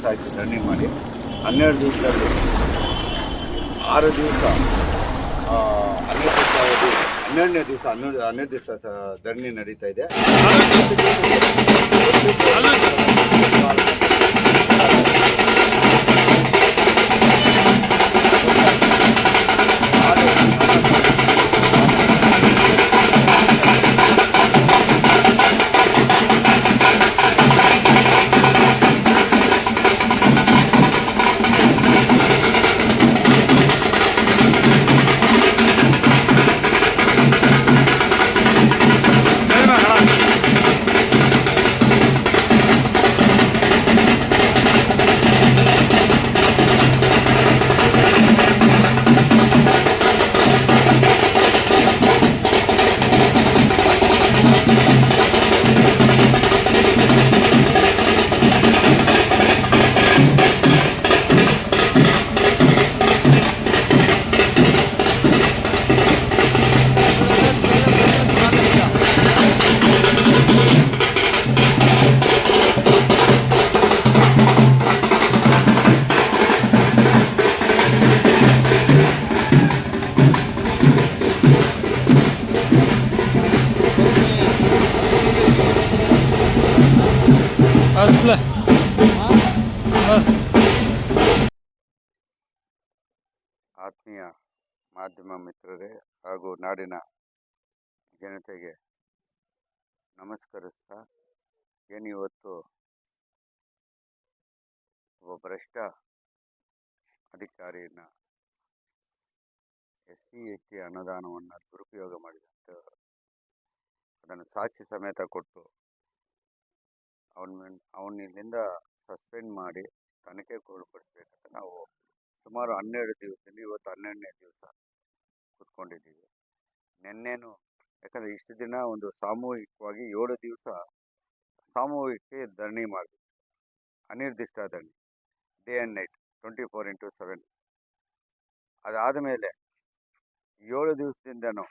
ದಿವಸ ಆಯಿತು ಜರ್ನಿ ಮಾಡಿ. ಹನ್ನೆರಡು ದಿವಸದಲ್ಲಿ, ಆರು ದಿವಸ ಹನ್ನೆರಡು ದಿವಸ ಅವಧಿ ಹನ್ನೆರಡನೇ ದಿವಸ, ಹನ್ನೆರಡು ಹನ್ನೆರಡು ದಿವಸ ಧರಣಿ ನಡೀತಾ ಇದೆ. ಆತ್ಮೀಯ ಮಾಧ್ಯಮ ಮಿತ್ರರೇ ಹಾಗೂ ನಾಡಿನ ಜನತೆಗೆ ನಮಸ್ಕರಿಸ್ತಾ ಏನು ಒಬ್ಬ ಭ್ರಷ್ಟ ಅಧಿಕಾರಿಯನ್ನ ಎಸ್ ಸಿ ಎಸ್ ಟಿ ಅನುದಾನವನ್ನು ದುರುಪಯೋಗ ಮಾಡಿದಂತೆ ಅದನ್ನು ಸಾಕ್ಷಿ ಸಮೇತ ಕೊಟ್ಟು ಅವನ ಅವನಿಂದ ಸಸ್ಪೆಂಡ್ ಮಾಡಿ ತನಿಖೆಗೆ ಒಳಪಡಿಸ್ಬೇಕಂತ ನಾವು ಸುಮಾರು ಹನ್ನೆರಡು ದಿವಸದಲ್ಲಿ ಇವತ್ತು ಹನ್ನೆರಡನೇ ದಿವಸ ಕೂತ್ಕೊಂಡಿದ್ದೀವಿ. ನಿನ್ನೆನು, ಯಾಕಂದರೆ ಇಷ್ಟು ದಿನ ಒಂದು ಸಾಮೂಹಿಕವಾಗಿ ಏಳು ದಿವಸ ಸಾಮೂಹಿಕ ಧರಣಿ ಮಾಡಿದ್ವಿ. ಅನಿರ್ದಿಷ್ಟ ಧರಣಿ day and night twenty four into seven ಅದಾದ ಮೇಲೆ ಏಳು ದಿವಸದಿಂದನೂ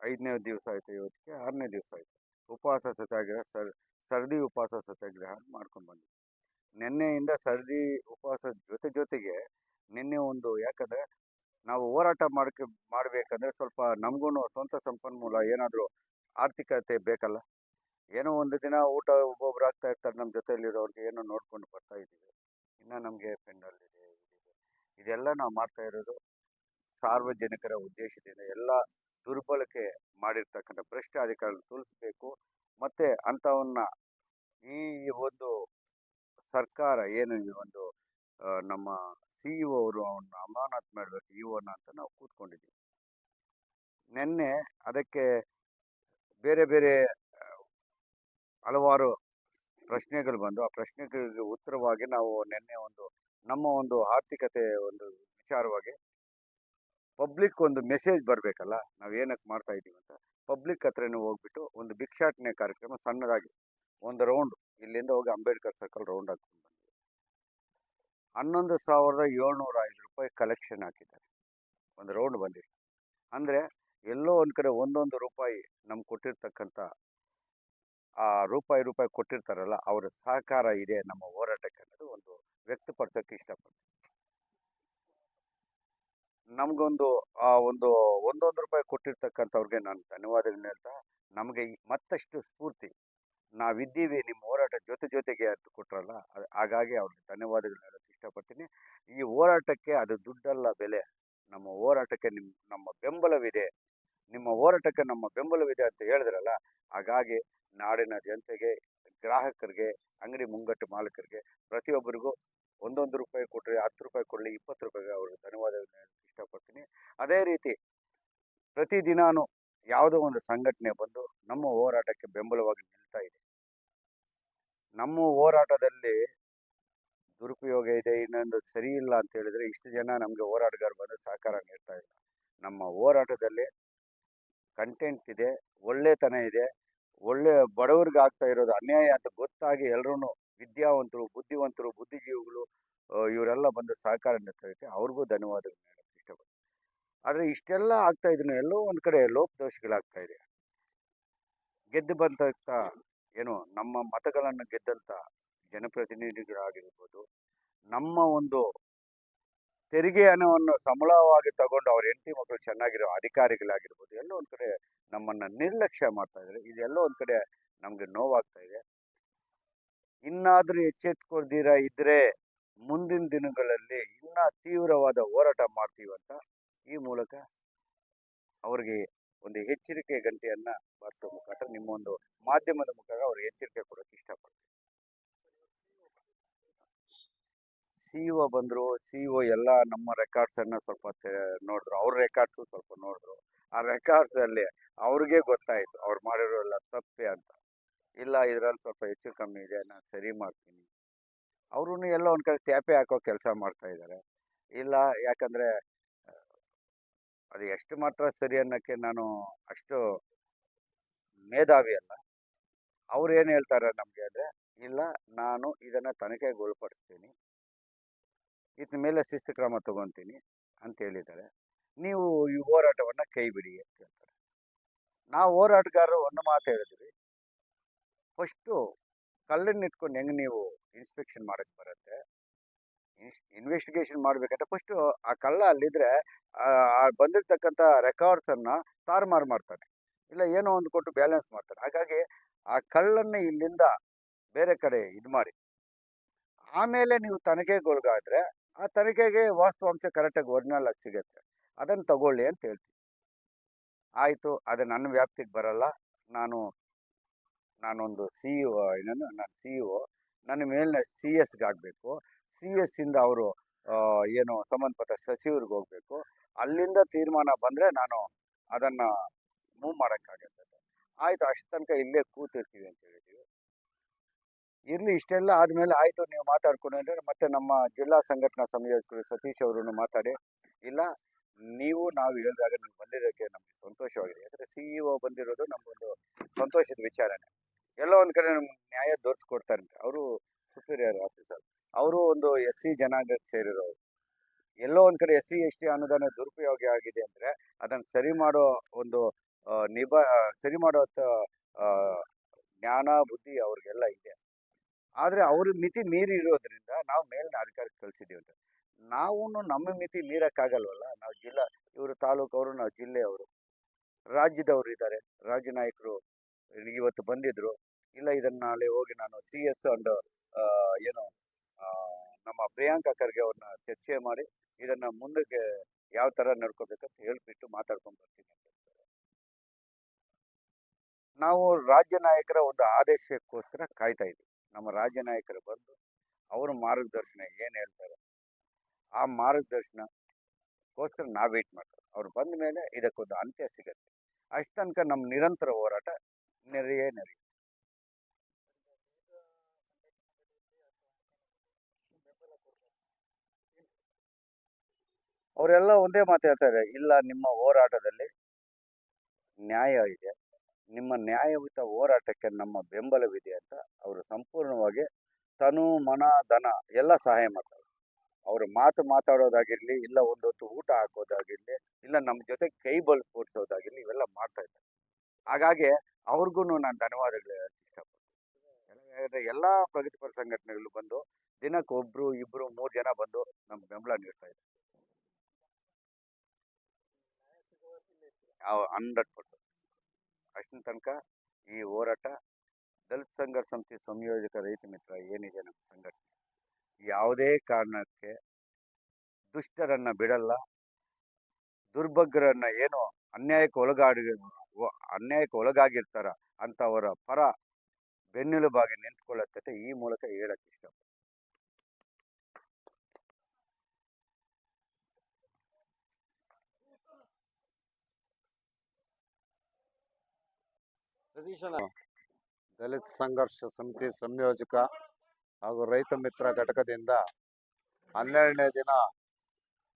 ಐದನೇ ದಿವಸ ಆಯಿತು ಇವತ್ತಿಗೆ, ಆರನೇ ದಿವಸ ಆಯಿತು. ಉಪವಾಸ ಸತ್ಯಾಗ್ರಹ, ಸರ್, ಸರ್ದಿ ಉಪವಾಸ ಸತ್ಯಾಗ್ರಹ ಮಾಡ್ಕೊಂಡು ಬಂದ್ವಿ. ನಿನ್ನೆಯಿಂದ ಸರ್ದಿ ಉಪವಾಸ ಜೊತೆ ಜೊತೆಗೆ ನಿನ್ನೆ ಒಂದು ಯಾಕಂದರೆ ನಾವು ಹೋರಾಟ ಮಾಡಕ್ಕೆ ಮಾಡಬೇಕಂದ್ರೆ ಸ್ವಲ್ಪ ನಮಗೂ ಸ್ವಂತ ಸಂಪನ್ಮೂಲ ಏನಾದರೂ ಆರ್ಥಿಕತೆ ಬೇಕಲ್ಲ. ಏನೋ ಒಂದು ದಿನ ಊಟ ಒಬ್ಬೊಬ್ರು ಆಗ್ತಾ ಇರ್ತಾರೆ ನಮ್ಮ ಜೊತೆಯಲ್ಲಿರೋರಿಗೆ ಏನೋ ನೋಡ್ಕೊಂಡು ಬರ್ತಾ ಇದ್ದೀವಿ. ಇನ್ನು ನಮಗೆ ಪೆಂಡಲ್ಲಿದೆ ಇದೆ ಇದೆಲ್ಲ ನಾವು ಮಾಡ್ತಾ ಇರೋದು ಸಾರ್ವಜನಿಕರ ಉದ್ದೇಶದಿಂದ ಎಲ್ಲ ದುರ್ಬಳಕೆ ಮಾಡಿರ್ತಕ್ಕಂಥ ಭ್ರಷ್ಟ ಅಧಿಕಾರಿಗಳು ತುಳಿಸ್ಬೇಕು ಮತ್ತು ಅಂಥವನ್ನ ಈ ಒಂದು ಸರ್ಕಾರ ಏನು ಈ ಒಂದು ನಮ್ಮ ಸಿ ಇ ಅವರು ಅವನ್ನ ಅಮಾನತ್ ಮಾಡಬೇಕು ಇ ಒನ ಅಂತ ನಾವು ಕೂತ್ಕೊಂಡಿದ್ದೀವಿ. ನಿನ್ನೆ ಅದಕ್ಕೆ ಬೇರೆ ಬೇರೆ ಹಲವಾರು ಪ್ರಶ್ನೆಗಳು ಬಂದು, ಆ ಪ್ರಶ್ನೆಗಳಿಗೆ ಉತ್ತರವಾಗಿ ನಾವು ನಿನ್ನೆ ಒಂದು, ನಮ್ಮ ಒಂದು ಆರ್ಥಿಕತೆ ಒಂದು ವಿಚಾರವಾಗಿ ಪಬ್ಲಿಕ್ ಒಂದು ಮೆಸೇಜ್ ಬರಬೇಕಲ್ಲ, ನಾವು ಏನಕ್ಕೆ ಮಾಡ್ತಾ ಇದ್ದೀವಿ ಅಂತ. ಪಬ್ಲಿಕ್ ಹತ್ರನೇ ಹೋಗ್ಬಿಟ್ಟು ಒಂದು ಭಿಕ್ಷಾಟನೆ ಕಾರ್ಯಕ್ರಮ ಸಣ್ಣದಾಗಿ, ಒಂದು ರೌಂಡ್. ಇಲ್ಲಿಂದ ಹೋಗಿ ಅಂಬೇಡ್ಕರ್ ಸರ್ಕಲ್ ರೌಂಡ್ ಹಾಕ್ಕೊಂಡು ಬಂದ್ವಿ. ಹನ್ನೊಂದು ಸಾವಿರದ ಏಳ್ನೂರ ಐದು ರೂಪಾಯಿ ಕಲೆಕ್ಷನ್ ಹಾಕಿದ್ದಾರೆ. ಒಂದು ರೌಂಡ್ ಬಂದಿದೆ. ಅಂದರೆ ಎಲ್ಲೋ ಒಂದು ಕಡೆ ಒಂದೊಂದು ರೂಪಾಯಿ ನಮ್ಗೆ ಕೊಟ್ಟಿರ್ತಕ್ಕಂಥ ಆ ರೂಪಾಯಿ ರೂಪಾಯಿ ಕೊಟ್ಟಿರ್ತಾರಲ್ಲ, ಅವರ ಸಹಕಾರ ಇದೆ ನಮ್ಮ ಹೋರಾಟಕ್ಕೆ ಅನ್ನೋದು ಒಂದು ವ್ಯಕ್ತಪಡಿಸೋಕ್ಕೆ ಇಷ್ಟಪಡ್ತೀನಿ. ನಮಗೊಂದು, ಆ ಒಂದು ಒಂದೊಂದು ರೂಪಾಯಿ ಕೊಟ್ಟಿರ್ತಕ್ಕಂಥವ್ರಿಗೆ ನಾನು ಧನ್ಯವಾದಗಳನ್ನ ಹೇಳ್ತಾ, ನಮಗೆ ಮತ್ತಷ್ಟು ಸ್ಫೂರ್ತಿ ನಾವಿದ್ದೀವಿ, ನಿಮ್ಮ ಹೋರಾಟ ಜೊತೆ ಜೊತೆಗೆ ಅಂತ ಕೊಟ್ರಲ್ಲ ಹಾಗಾಗಿ ಅವ್ರಿಗೆ ಧನ್ಯವಾದಗಳು ಹೇಳೋಕ್ಕೆ ಇಷ್ಟಪಡ್ತೀನಿ. ಈ ಹೋರಾಟಕ್ಕೆ ಅದು ದುಡ್ಡಲ್ಲ ಬೆಲೆ. ನಮ್ಮ ಹೋರಾಟಕ್ಕೆ ನಿಮ್ಮ ನಮ್ಮ ಬೆಂಬಲವಿದೆ. ನಿಮ್ಮ ಹೋರಾಟಕ್ಕೆ ನಮ್ಮ ಬೆಂಬಲವಿದೆ ಅಂತ ಹೇಳಿದ್ರಲ್ಲ, ಹಾಗಾಗಿ ನಾಡಿನ ಜನತೆಗೆ, ಗ್ರಾಹಕರಿಗೆ, ಅಂಗಡಿ ಮುಂಗಟ್ಟು ಮಾಲೀಕರಿಗೆ, ಪ್ರತಿಯೊಬ್ಬರಿಗೂ ಒಂದೊಂದು ರೂಪಾಯಿ ಕೊಟ್ಟರೆ ಹತ್ತು ರೂಪಾಯಿ ಕೊಡಲಿ, ಇಪ್ಪತ್ತು ರೂಪಾಯಿಗೆ ಅವ್ರಿಗೆ ಧನ್ಯವಾದಗಳನ್ನ ಇಷ್ಟಪಡ್ತೀನಿ. ಅದೇ ರೀತಿ ಪ್ರತಿದಿನಾನು ಯಾವುದೋ ಒಂದು ಸಂಘಟನೆ ಬಂದು ನಮ್ಮ ಹೋರಾಟಕ್ಕೆ ಬೆಂಬಲವಾಗಿ ನಿಲ್ತಾ ಇದೆ. ನಮ್ಮ ಹೋರಾಟದಲ್ಲಿ ದುರುಪಯೋಗ ಇದೆ, ಇನ್ನೊಂದು ಸರಿ ಇಲ್ಲ ಅಂತ ಹೇಳಿದ್ರೆ ಇಷ್ಟು ಜನ ನಮಗೆ ಹೋರಾಟಗಾರ ಬಂದು ಸಹಕಾರ ನೀಡ್ತಾ ಇಲ್ಲ. ನಮ್ಮ ಹೋರಾಟದಲ್ಲಿ ಕಂಟೆಂಟ್ ಇದೆ, ಒಳ್ಳೆತನ ಇದೆ, ಒಳ್ಳೆ ಬಡವರಿಗೆ ಆಗ್ತಾ ಇರೋದು ಅನ್ಯಾಯ ಅಂತ ಗೊತ್ತಾಗಿ ಎಲ್ಲರೂ ವಿದ್ಯಾವಂತರು, ಬುದ್ಧಿವಂತರು, ಬುದ್ಧಿಜೀವಿಗಳು ಇವರೆಲ್ಲ ಬಂದು ಸಹಕಾರ ನೀಡ್ತಾ ಅವ್ರಿಗೂ ಧನ್ಯವಾದಗಳು ಹೇಳಕ್ಕೆ ಇಷ್ಟಪಡ್ತೀನಿ. ಆದರೆ ಇಷ್ಟೆಲ್ಲ ಆಗ್ತಾ ಇದ್ರು ಎಲ್ಲೋ ಒಂದು ಕಡೆ ಲೋಪದೋಷಗಳಾಗ್ತಾ ಇದೆ. ಗೆದ್ದು ಬಂದಂಥ ಏನು ನಮ್ಮ ಮತಗಳನ್ನು ಗೆದ್ದಂಥ ಜನಪ್ರತಿನಿಧಿಗಳಾಗಿರ್ಬೋದು, ನಮ್ಮ ಒಂದು ತೆರಿಗೆ ಹಣವನ್ನು ಸಂಬಳವಾಗಿ ತಗೊಂಡು ಅವ್ರ ಹೆಂಡತಿ ಮಕ್ಕಳು ಚೆನ್ನಾಗಿರೋ ಅಧಿಕಾರಿಗಳಾಗಿರ್ಬೋದು, ಎಲ್ಲೋ ಒಂದು ಕಡೆ ನಮ್ಮನ್ನು ನಿರ್ಲಕ್ಷ್ಯ ಮಾಡ್ತಾ ಇದ್ದಾರೆ ಇದೆಲ್ಲೋ ಒಂದು ಕಡೆ ನಮಗೆ ನೋವಾಗ್ತಾ ಇದೆ. ಇನ್ನಾದರೂ ಎಚ್ಚೆತ್ಕೊಳ್ದಿರ ಇದ್ದರೆ ಮುಂದಿನ ದಿನಗಳಲ್ಲಿ ಇನ್ನೂ ತೀವ್ರವಾದ ಹೋರಾಟ ಮಾಡ್ತೀವಂತ ಈ ಮೂಲಕ ಅವರಿಗೆ ಒಂದು ಎಚ್ಚರಿಕೆ ಗಂಟೆಯನ್ನ ಬಾರಿಸೋ ಮುಖಾಂತರ ನಿಮ್ಮ ಒಂದು ಮಾಧ್ಯಮದ ಮುಖಾಂತರ ಅವರು ಎಚ್ಚರಿಕೆ ಕೊಡೋಕೆ ಇಷ್ಟಪಡ್ತೀನಿ. ಸಿ ಒ ಬಂದರು ಸಿ ಒ ಎಲ್ಲ ನಮ್ಮ ರೆಕಾರ್ಡ್ಸನ್ನು ಸ್ವಲ್ಪ ನೋಡಿದ್ರು, ಅವ್ರ ರೆಕಾರ್ಡ್ಸು ಸ್ವಲ್ಪ ನೋಡಿದ್ರು. ಆ ರೆಕಾರ್ಡ್ಸಲ್ಲಿ ಅವ್ರಿಗೆ ಗೊತ್ತಾಯಿತು, ಅವ್ರು ಮಾಡಿರೋ ಎಲ್ಲ ತಪ್ಪೆ ಅಂತ. ಇಲ್ಲ, ಇದರಲ್ಲಿ ಸ್ವಲ್ಪ ಹೆಚ್ಚು ಕಮ್ಮಿ ಇದೆ, ನಾನು ಸರಿ ಮಾಡ್ತೀನಿ. ಅವರು ಎಲ್ಲ ಒಂದು ಕಡೆ ತ್ಯಾಪೆ ಹಾಕೋ ಕೆಲಸ ಮಾಡ್ತಾ ಇದ್ದಾರೆ ಇಲ್ಲ, ಯಾಕಂದರೆ ಅದು ಎಷ್ಟು ಮಾತ್ರ ಸರಿ ಅನ್ನೋಕ್ಕೆ ನಾನು ಅಷ್ಟು ಮೇಧಾವಿ ಅಲ್ಲ. ಅವ್ರು ಏನು ಹೇಳ್ತಾರೆ ನಮಗೆ ಅಂದರೆ, ಇಲ್ಲ, ನಾನು ಇದನ್ನು ತನಿಖೆಗೆ ಒಳಪಡಿಸ್ತೀನಿ ಇದ್ರ ಮೇಲೆ ಶಿಸ್ತು ಕ್ರಮ ತಗೊತೀನಿ ಅಂತ ಹೇಳಿದ್ದಾರೆ. ನೀವು ಈ ಹೋರಾಟವನ್ನು ಕೈ ಬಿಡಿ ಅಂತ ಹೇಳ್ತಾರೆ. ನಾವು ಹೋರಾಟಗಾರರು ಒಂದು ಮಾತು ಹೇಳಿದ್ವಿ. ಫಸ್ಟು ಕಲ್ಲನ್ನು ಇಟ್ಕೊಂಡು ಹೆಂಗೆ ನೀವು ಇನ್ಸ್ಪೆಕ್ಷನ್ ಮಾಡೋಕ್ಕೆ ಬರುತ್ತೆ? ಇನ್ವೆಸ್ಟಿಗೇಷನ್ ಮಾಡಬೇಕಂದ್ರೆ ಫಸ್ಟು ಆ ಕಳ್ಳ ಅಲ್ಲಿದ್ದರೆ ಬಂದಿರ್ತಕ್ಕಂಥ ರೆಕಾರ್ಡ್ಸನ್ನು ತಾರುಮಾರು ಮಾಡ್ತಾನೆ ಇಲ್ಲ ಏನೋ ಒಂದು ಕೊಟ್ಟು ಬ್ಯಾಲೆನ್ಸ್ ಮಾಡ್ತಾನೆ ಹಾಗಾಗಿ ಆ ಕಳ್ಳನ್ನು ಇಲ್ಲಿಂದ ಬೇರೆ ಕಡೆ ಇದು ಮಾಡಿ. ಆಮೇಲೆ ನೀವು ತನಿಖೆಗೊಳಗಾದ್ರೆ, ಆ ತನಿಖೆಗೆ ವಾಸ್ತವಾಂಶ ಕರೆಕ್ಟಾಗಿ ಒರಿಜಿನಲ್ ಆಗಿ ಸಿಗುತ್ತೆ. ಅದನ್ನು ತಗೊಳ್ಳಿ ಅಂತ ಹೇಳ್ತೀನಿ ಆಯಿತು, ಅದು ನನ್ನ ವ್ಯಾಪ್ತಿಗೆ ಬರಲ್ಲ. ನಾನು, ನಾನೊಂದು ಸಿ ಇ ಒ ಏನನ್ನು, ನಾನು ಸಿ ಇ ಒ ನನ್ನ ಮೇಲಿನ ಸಿ ಎಸ್ಗೆ ಆಗಬೇಕು ಸಿ ಎಸ್ ಇಂದ ಅವರು ಏನು ಸಂಬಂಧಪಟ್ಟ ಸಚಿವರಿಗೆ ಹೋಗಬೇಕು. ಅಲ್ಲಿಂದ ತೀರ್ಮಾನ ಬಂದರೆ ನಾನು ಅದನ್ನು ಮೂವ್ ಮಾಡೋಕ್ಕಾಗತ್ತೆ ಆಯಿತು, ಅಷ್ಟು ತನಕ ಇಲ್ಲೇ ಕೂತಿರ್ತೀವಿ ಅಂತ ಹೇಳಿದ್ದೀವಿ ಇರಲಿ, ಇಷ್ಟೆಲ್ಲ ಆದಮೇಲೆ ಆಯಿತು, ನೀವು ಮಾತಾಡ್ಕೊಂಡ್ರೆ ಮತ್ತೆ ನಮ್ಮ ಜಿಲ್ಲಾ ಸಂಘಟನಾ ಸಂಯೋಜಕರು ಸತೀಶ್ ಅವರನ್ನು ಮಾತಾಡಿ. ಇಲ್ಲ, ನೀವು, ನಾವು ಹೇಳಿದಾಗ ನೀವು ಬಂದಿದ್ದಕ್ಕೆ ನಮಗೆ ಸಂತೋಷವಾಗಿದೆ. ಯಾಕಂದರೆ ಸಿ ಇ ಒ ಬಂದಿರೋದು ನಮಗೊಂದು ಸಂತೋಷದ ವಿಚಾರನೇ. ಎಲ್ಲೋ ಒಂದು ಕಡೆ ನಮ್ಗೆ ನ್ಯಾಯ ದೊರಕಿಸ್ಕೊಡ್ತಾರೆ ಅವರು ಸುಪೀರಿಯರ್ ಆಫೀಸರ್ ಅವರು ಒಂದು ಎಸ್ ಸಿ ಜನಾಂಗಕ್ಕೆ ಸೇರಿರೋರು. ಎಲ್ಲೋ ಒಂದು ಕಡೆ ಎಸ್ ಸಿ, ಎಸ್ ಟಿ ಅನುದಾನ ದುರುಪಯೋಗ ಆಗಿದೆ ಅಂದರೆ ಅದನ್ನು ಸರಿ ಮಾಡೋ ಒಂದು ನಿಭ, ಸರಿ ಮಾಡೋ ಜ್ಞಾನ, ಬುದ್ಧಿ ಅವ್ರಿಗೆಲ್ಲ ಇದೆ. ಆದರೆ ಅವ್ರ ಮಿತಿ ಮೀರಿ ಇರೋದ್ರಿಂದ ನಾವು ಮೇಲಿನ ಅಧಿಕಾರಕ್ಕೆ ಕಳಿಸಿದ್ದೀವಿ ಅಂತ. ನಾವು ನಮ್ಮ ಮಿತಿ ಮೀರಕ್ಕಾಗಲ್ವಲ್ಲ? ನಾವು ಜಿಲ್ಲಾ, ಇವರು ತಾಲೂಕವರು, ನಾವು ಜಿಲ್ಲೆಯವರು. ರಾಜ್ಯದವರು ಇದ್ದಾರೆ. ರಾಜ್ಯ ನಾಯಕರು ಇವತ್ತು ಬಂದಿದ್ರು. ಇಲ್ಲ ಇದನ್ನ ನಾಳೆ ಹೋಗಿ ನಾನು ಸಿ ಎಸ್ ಅಂಡ್ ಏನು ನಮ್ಮ ಪ್ರಿಯಾಂಕಾ ಖರ್ಗೆ ಅವ್ರನ್ನ ಚರ್ಚೆ ಮಾಡಿ ಇದನ್ನ ಮುಂದಕ್ಕೆ ಯಾವ ತರ ನಡ್ಕೋಬೇಕಂತ ಹೇಳ್ಬಿಟ್ಟು ಮಾತಾಡ್ಕೊಂಡು ಬರ್ತೀನಿ ಅಂತ ನಾವು ರಾಜ್ಯ ನಾಯಕರ ಒಂದು ಆದೇಶಕ್ಕೋಸ್ಕರ ಕಾಯ್ತಾ ಇದ್ದೀವಿ ನಮ್ಮ ರಾಜ್ಯ ನಾಯಕರು ಬಂದು ಅವರ ಮಾರ್ಗದರ್ಶನ ಏನು ಹೇಳ್ತಾರೆ, ಆ ಮಾರ್ಗದರ್ಶನಕ್ಕೋಸ್ಕರ ನಾವು ವೇಟ್ ಮಾಡ್ತಾರೆ ಅವ್ರು ಬಂದ ಮೇಲೆ ಇದಕ್ಕೊಂದು ಅಂತ್ಯ ಸಿಗತ್ತೆ. ಅಷ್ಟು ತನಕ ನಮ್ಮ ನಿರಂತರ ಹೋರಾಟ ನೆರೆಯೇ ನೆರೆ ಅವರೆಲ್ಲ ಒಂದೇ ಮಾತು ಹೇಳ್ತಾರೆ, ಇಲ್ಲ, ನಿಮ್ಮ ಹೋರಾಟದಲ್ಲಿ ನ್ಯಾಯ ಇದೆ. ನಿಮ್ಮ ನ್ಯಾಯಯುತ ಹೋರಾಟಕ್ಕೆ ನಮ್ಮ ಬೆಂಬಲವಿದೆ ಅಂತ ಅವರು ಸಂಪೂರ್ಣವಾಗಿ ತನು, ಮನ, ಧನ ಎಲ್ಲ ಸಹಾಯ ಮಾಡ್ತಾರೆ. ಅವರು ಮಾತು ಮಾತಾಡೋದಾಗಿರಲಿ, ಇಲ್ಲ ಒಂದೊತ್ತು ಊಟ ಹಾಕೋದಾಗಿರಲಿ, ಇಲ್ಲ ನಮ್ಮ ಜೊತೆ ಕೈ ಬಲ್ ಕೊಡ್ಸೋದಾಗಿರಲಿ ಇವೆಲ್ಲ ಮಾಡ್ತಾ ಇದ್ದಾರೆ. ಹಾಗಾಗಿ ಅವ್ರಿಗೂ ನಾನು ಧನ್ಯವಾದಗಳು ಯಾಕಂದ್ರೆ ಎಲ್ಲ ಪ್ರಗತಿಪರ ಸಂಘಟನೆಗಳು ಬಂದು ದಿನಕ್ಕೆ ಒಬ್ರು ಇಬ್ರು ಮೂರು ಜನ ಬಂದು ನಮ್ಗೆ ಬೆಂಬಲ ನೀಡ್ತಾ ಇದ್ದಾರೆ. ಹಂಡ್ರೆಡ್ ಪರ್ಸೆಂಟ್ ಅಷ್ಟಿನ ತನಕ ಈ ಹೋರಾಟ ದಲಿತ ಸಂಘರ್ಷ ಸಮಿತಿ ಸಂಯೋಜಕ ರೈತ ಮಿತ್ರ ಏನಿದೆ ನಮ್ಮ ಸಂಘಟನೆ? ಯಾವುದೇ ಕಾರಣಕ್ಕೆ ದುಷ್ಟರನ್ನ ಬಿಡಲ್ಲ ದುರ್ಭಗ್ರನ್ನ ಏನು ಅನ್ಯಾಯಕ್ಕೆ ಒಳಗಾಡಿ ಅನ್ಯಾಯಕ್ಕೆ ಒಳಗಾಗಿರ್ತಾರ ಅಂಥವರ ಪರ ಬೆನ್ನೆಲುಬಾಗಿ ನಿಂತ್ಕೊಳ್ಳುತ್ತೆ ಈ ಮೂಲಕ ಹೇಳಕ್ಕೆ ಇಷ್ಟ ದಲಿತ ಸಂಘರ್ಷ ಸಮಿತಿ ಸಂಯೋಜಕ ಹಾಗೂ ರೈತ ಮಿತ್ರ ಘಟಕದಿಂದ ಹನ್ನೆರಡನೇ ದಿನ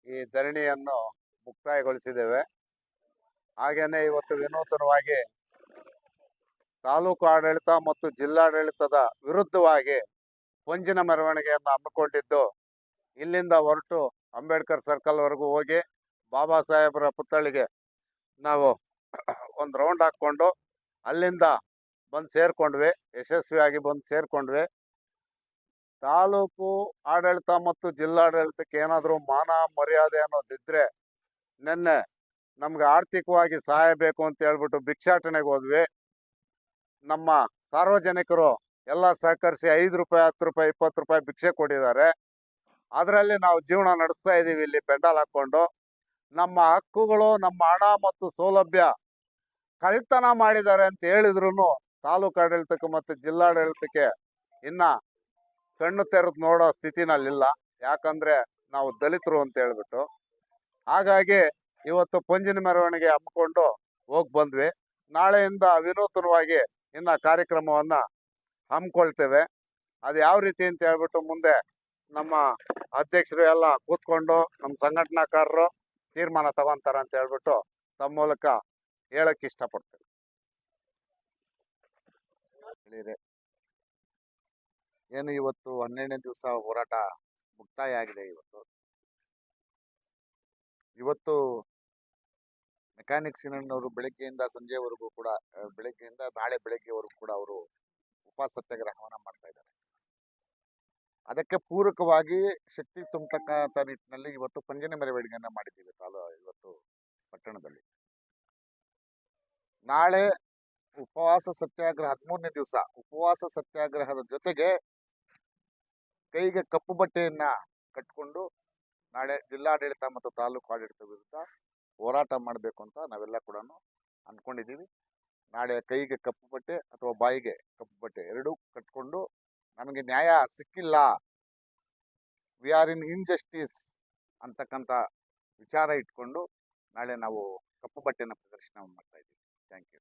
ಈ ಧರಣಿಯನ್ನು ಮುಕ್ತಾಯಗೊಳಿಸಿದ್ದೇವೆ. ಹಾಗೆಯೇ ಇವತ್ತು ವಿನೂತನವಾಗಿ ತಾಲೂಕು ಆಡಳಿತ ಮತ್ತು ಜಿಲ್ಲಾಡಳಿತದ ವಿರುದ್ಧವಾಗಿ ಪಂಜಿನ ಮೆರವಣಿಗೆಯನ್ನು ಹಮ್ಮಿಕೊಂಡಿದ್ದು, ಇಲ್ಲಿಂದ ಹೊರಟು ಅಂಬೇಡ್ಕರ್ ಸರ್ಕಲ್ವರೆಗೂ ಹೋಗಿ ಬಾಬಾ ಸಾಹೇಬರ ಪುತ್ಥಳಿಗೆ ನಾವು ಒಂದು ರೌಂಡ್ ಹಾಕ್ಕೊಂಡು ಅಲ್ಲಿಂದ ಬಂದು ಸೇರಿಕೊಂಡ್ವಿ, ಯಶಸ್ವಿಯಾಗಿ ಬಂದು ಸೇರಿಕೊಂಡ್ವಿ. ತಾಲೂಕು ಆಡಳಿತ ಮತ್ತು ಜಿಲ್ಲಾಡಳಿತಕ್ಕೆ ಏನಾದರೂ ಮಾನ ಮರ್ಯಾದೆ ಅನ್ನೋದಿದ್ರೆ ನಿನ್ನೆ ನಮ್ಗೆ ಆರ್ಥಿಕವಾಗಿ ಸಹಾಯ ಬೇಕು ಅಂತ ಹೇಳ್ಬಿಟ್ಟು ಭಿಕ್ಷಾಟನೆಗೆ ಹೋದ್ವಿ. ನಮ್ಮ ಸಾರ್ವಜನಿಕರು ಎಲ್ಲ ಸಹಕರಿಸಿ ಐದು ರೂಪಾಯಿ, ಹತ್ತು ರೂಪಾಯಿ, ಇಪ್ಪತ್ತು ರೂಪಾಯಿ ಭಿಕ್ಷೆ ಕೊಟ್ಟಿದ್ದಾರೆ. ಅದರಲ್ಲಿ ನಾವು ಜೀವನ ನಡೆಸ್ತಾ ಇದ್ದೀವಿ ಇಲ್ಲಿ ಪೆಂಡಾಲ್ ಹಾಕ್ಕೊಂಡು. ನಮ್ಮ ಹಕ್ಕುಗಳು, ನಮ್ಮ ಹಣ ಮತ್ತು ಸೌಲಭ್ಯ ಕಳ್ತನ ಮಾಡಿದ್ದಾರೆ ಅಂತ ಹೇಳಿದ್ರು ತಾಲೂಕು ಆಡಳಿತಕ್ಕೆ ಮತ್ತು ಜಿಲ್ಲಾಡಳಿತಕ್ಕೆ ಇನ್ನ ಕಣ್ಣು ತೆರೆದು ನೋಡೋ ಸ್ಥಿತಿನಲ್ಲಿಲ್ಲ. ಯಾಕಂದ್ರೆ ನಾವು ದಲಿತರು ಅಂತ ಹೇಳ್ಬಿಟ್ಟು. ಹಾಗಾಗಿ ಇವತ್ತು ಪಂಜಿನ ಮೆರವಣಿಗೆ ಹಮ್ಮಿಕೊಂಡು ಹೋಗಿ ಬಂದ್ವಿ. ನಾಳೆಯಿಂದ ವಿನೂತನವಾಗಿ ಇನ್ನ ಕಾರ್ಯಕ್ರಮವನ್ನ ಹಮ್ಮಿಕೊಳ್ತೇವೆ. ಅದು ಯಾವ ರೀತಿ ಅಂತ ಹೇಳ್ಬಿಟ್ಟು ಮುಂದೆ ನಮ್ಮ ಅಧ್ಯಕ್ಷರು ಎಲ್ಲ ಕೂತ್ಕೊಂಡು ನಮ್ಮ ಸಂಘಟನಾಕಾರರು ತೀರ್ಮಾನ ತಗೊಂತಾರ ಅಂತ ಹೇಳ್ಬಿಟ್ಟು ತಮ್ಮ ಮೂಲಕ ಹೇಳಕ್ಕೆ ಇಷ್ಟಪಡ್ತೇವೆ ಏನು ಇವತ್ತು ಹನ್ನೆರಡನೇ ದಿವಸ ಹೋರಾಟ ಮುಕ್ತಾಯ ಆಗಿದೆ ಇವತ್ತು. ಇವತ್ತು ಮೆಕ್ಯಾನಿಕ್ಸ್ ಯೂನಿಯನ್ನವರು ಬೆಳಗ್ಗೆಯಿಂದ ಸಂಜೆವರೆಗೂ ಕೂಡ ಬೆಳಗ್ಗೆಯಿಂದ ನಾಳೆ ಬೆಳಗ್ಗೆವರೆಗೂ ಕೂಡ ಅವರು ಉಪವಾಸ ಸತ್ಯಾಗ್ರಹವನ್ನ ಮಾಡ್ತಾ ಇದ್ದಾರೆ. ಅದಕ್ಕೆ ಪೂರಕವಾಗಿ ಶಕ್ತಿ ತುಂಬತಕ್ಕಂಥ ನಿಟ್ಟಿನಲ್ಲಿ ಇವತ್ತು ಪಂಜನೆ ಮೆರವಣಿಗೆಯನ್ನು ಮಾಡಿದ್ದೀವಿ ತಾಲೂ, ಇವತ್ತು ಪಟ್ಟಣದಲ್ಲಿ. ನಾಳೆ ಉಪವಾಸ ಸತ್ಯಾಗ್ರಹ ಹದಿಮೂರನೇ ದಿವಸ ಉಪವಾಸ ಸತ್ಯಾಗ್ರಹದ ಜೊತೆಗೆ ಕೈಗೆ ಕಪ್ಪು ಬಟ್ಟೆಯನ್ನ ಕಟ್ಕೊಂಡು ನಾಳೆ ಜಿಲ್ಲಾಡಳಿತ ಮತ್ತು ತಾಲೂಕು ಆಡಳಿತ ವಿರುದ್ಧ ಹೋರಾಟ ಮಾಡಬೇಕು ಅಂತ ನಾವೆಲ್ಲ ಕೂಡ ಅಂದ್ಕೊಂಡಿದ್ದೀವಿ ನಾಳೆ ಕೈಗೆ ಕಪ್ಪು ಬಟ್ಟೆ ಅಥವಾ ಬಾಯಿಗೆ ಕಪ್ಪು ಬಟ್ಟೆ ಎರಡೂ ಕಟ್ಕೊಂಡು ನಮಗೆ ನ್ಯಾಯ ಸಿಕ್ಕಿಲ್ಲ. ವಿ ಆರ್ ಇನ್ ಇನ್ಜಸ್ಟಿಸ್ ಅಂತಕ್ಕಂಥ ವಿಚಾರ ಇಟ್ಕೊಂಡು ನಾಳೆ ನಾವು ಕಪ್ಪು ಬಟ್ಟೆನ ಪ್ರದರ್ಶನ ಮಾಡ್ತಾ ಇದ್ದೀವಿ. Thank you